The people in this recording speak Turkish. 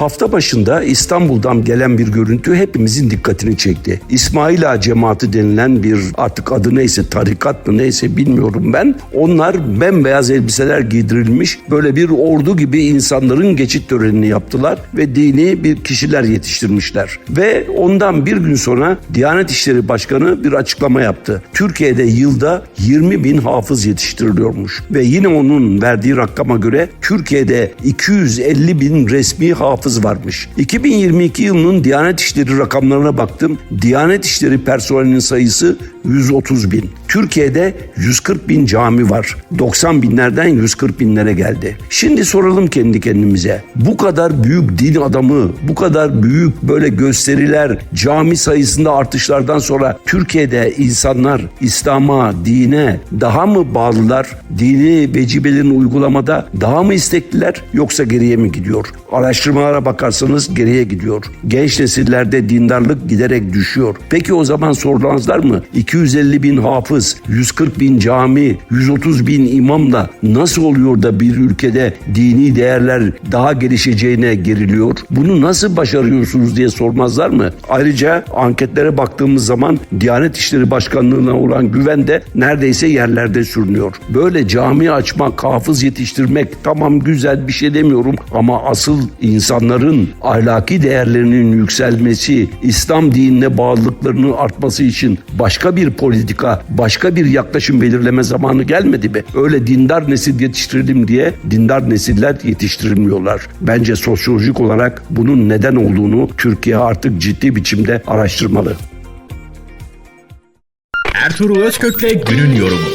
Hafta başında İstanbul'dan gelen bir görüntü hepimizin dikkatini çekti. İsmail Ağa cemaati denilen bir artık adı neyse tarikat mı neyse bilmiyorum ben. Onlar bembeyaz elbiseler giydirilmiş böyle bir ordu gibi insanların geçit törenini yaptılar ve dini bir kişiler yetiştirmişler. Ve ondan bir gün sonra Diyanet İşleri Başkanı bir açıklama yaptı. Türkiye'de yılda 20 bin hafız yetiştiriliyormuş ve yine onun verdiği rakama göre Türkiye'de 250 bin resmi hafız varmış. 2022 yılının Diyanet İşleri rakamlarına baktım. Diyanet İşleri personelinin sayısı 130 bin. Türkiye'de 140 bin cami var. 90 binlerden 140 binlere geldi. Şimdi soralım kendi kendimize. Bu kadar büyük din adamı, bu kadar büyük böyle gösteriler, cami sayısında artışlardan sonra Türkiye'de insanlar İslam'a, dine daha mı bağlılar? Dini vecibelerini uygulamada daha mı istekliler yoksa geriye mi gidiyor? Araştırmalara bakarsanız geriye gidiyor. Genç nesillerde dindarlık giderek düşüyor. Peki o zaman sorulanızlar mı? 250 bin hafız, 140 bin cami, 130 bin imamla nasıl oluyor da bir ülkede dini değerler daha gelişeceğine geriliyor? Bunu nasıl başarıyorsunuz diye sormazlar mı? Ayrıca anketlere baktığımız zaman Diyanet İşleri Başkanlığı'na olan güven de neredeyse yerlerde sürünüyor. Böyle cami açmak, hafız yetiştirmek tamam güzel bir şey demiyorum ama asıl insanların ahlaki değerlerinin yükselmesi, İslam dinine bağlılıklarının artması için başka bir politika, başka bir yaklaşım belirleme zamanı gelmedi mi? Öyle dindar nesil yetiştirelim diye dindar nesiller yetiştirilmiyorlar. Bence sosyolojik olarak bunun neden olduğunu Türkiye artık ciddi biçimde araştırmalı. Ertuğrul Özkök'le günün yorumu.